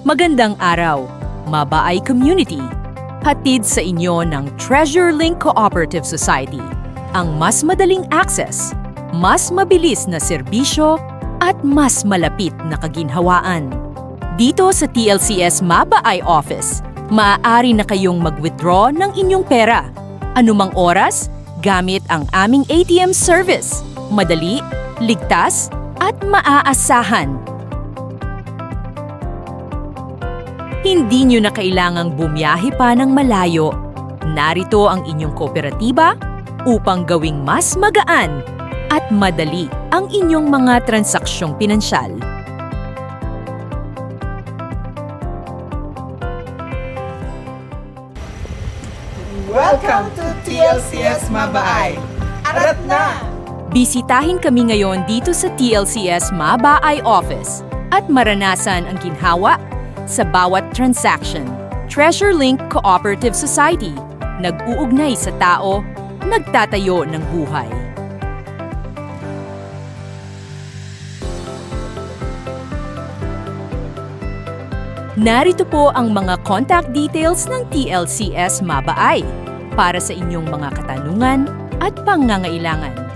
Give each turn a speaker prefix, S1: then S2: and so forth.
S1: Magandang araw, Mabaay Community. Hatid sa inyo ng Treasure Link Cooperative Society. Ang mas madaling access, mas mabilis na serbisyo, at mas malapit na kaginhawaan. Dito sa TLCS Mabaay Office, maaari na kayong mag-withdraw ng inyong pera. Anumang oras, gamit ang aming ATM service. Madali, ligtas, at maaasahan. Hindi nyo na kailangang bumiyahe pa ng malayo. Narito ang inyong kooperatiba upang gawing mas magaan at madali ang inyong mga transaksyong pinansyal.
S2: Welcome to TLCS Mabaay! Arat na!
S1: Bisitahin kami ngayon dito sa TLCS Mabaay Office at maranasan ang ginhawa sa bawat transaction. Treasure Link Cooperative Society, nag-uugnay sa tao, nagtatayo ng buhay. Narito po ang mga contact details ng TLCS Mabaay para sa inyong mga katanungan at pangangailangan.